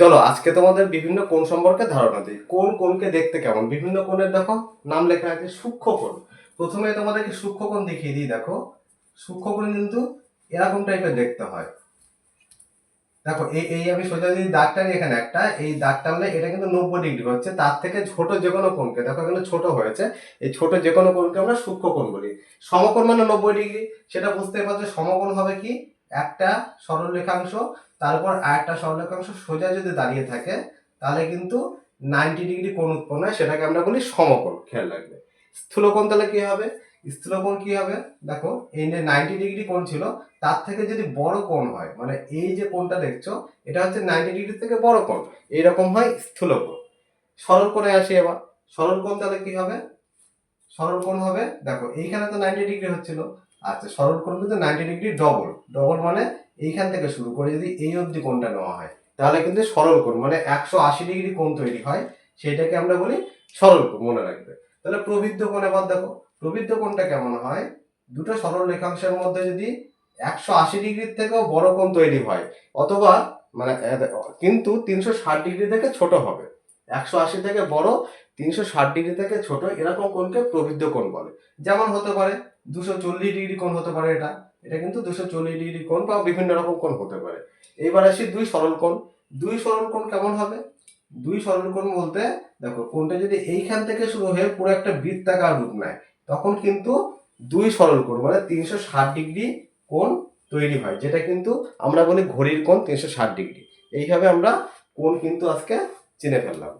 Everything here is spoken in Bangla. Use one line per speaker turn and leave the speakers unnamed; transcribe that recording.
চলো, আজকে তোমাদের বিভিন্ন কোণ সম্পর্কে ধারণা দিই। কোন কোণকে দেখতে কেমন? বিভিন্ন কোণের দেখো, নাম লেখা আছে সূক্ষ্ম কোণ। প্রথমে তোমাদেরকে সূক্ষ্ম কোণ দেখিয়ে দিই, দেখো। সূক্ষ্ম কোণ কিন্তু এরকম টাইপের দেখতে হয়। দেখো এই এই আমি সোজা যদি দাগটা নিই এখানে একটা, এই দাগটা মানে এটা কিন্তু নব্বই ডিগ্রি হচ্ছে, তার থেকে ছোট যে কোনো কোণকে। দেখো, এখানে ছোট হয়েছে, এই ছোট যে কোনো কোণকে আমরা সূক্ষ্ম কোণ বলি। সমকোণ মানে নব্বই ডিগ্রি, সেটা বুঝতে পারছ, সমকোণ হবে কি? একটা সরল রেখাংশ তারপর আরেকটা সরলরেখাংশ সোজা যদি দাঁড়িয়ে থাকে, তাহলে কিন্তু নাইনটি ডিগ্রি কোণ উৎপন্ন হয়, সেটাকে আমরা বলি সমকোণ, খেয়াল রাখবে। স্থূলকোণ তাহলে কি হবে? স্থূলকোণ কি হবে? দেখো, এই যে নাইনটি ডিগ্রি কোণ ছিল, তার থেকে যদি বড় কোণ হয় মানে এই যে কোণটা দেখছ, এটা হচ্ছে নাইনটি ডিগ্রি থেকে বড় কোণ, এইরকম হয় স্থূলকোণ। সরল কোণে আসি এবার। সরল কোণ তাহলে কি হবে? সরল কোণ হবে, দেখো, এইখানে তো নাইনটি ডিগ্রি হচ্ছিল আচ্ছা সরল কোণ কিন্তু নাইনটি ডিগ্রি ডবল ডবল মানে এইখান থেকে শুরু করে যদি এই অবধি কোণটা নেওয়া হয়, তাহলে কিন্তু সরল কোণ মানে একশো আশি ডিগ্রি কোণ তৈরি হয়, সেটাকে আমরা বলি সরল কোণ, মনে রাখবে। তাহলে প্রবৃদ্ধ কোণ এবার দেখো প্রবৃদ্ধ কোণটা কেমন হয়? দুটো সরল রেখাংশের মধ্যে যদি একশো আশি ডিগ্রির থেকেও বড় কোণ তৈরি হয়, অথবা মানে কিন্তু তিনশো ষাট ডিগ্রি থেকে ছোট হবে। একশো আশি থেকে বড়, তিনশো ষাট ডিগ্রি থেকে ছোট, এরকম কোণকে প্রবৃদ্ধ কোণ বলে। যেমন হতে পারে দুশো চল্লিশ ডিগ্রি কোণ হতে পারে এটা। এটা কিন্তু দুশো চল্লিশ ডিগ্রি কোণ বা বিভিন্ন রকম কোণ হতে পারে। এইবার আসি দুই সরল কোণ। দুই সরল কোণ কেমন হবে? দুই সরল কোণ বলতে, দেখো, কোণটা যদি এইখান থেকে শুরু হয়ে পুরো একটা বৃত্তাকার রূপ নেয়, তখন কিন্তু দুই সরল কোণ মানে তিনশো ষাট ডিগ্রি কোণ তৈরি হয়, যেটা কিন্তু আমরা বলি ঘড়ির কোণ তিনশো ষাট ডিগ্রি। এইভাবে আমরা কোণ কিন্তু আজকে চিনে ফেললাম।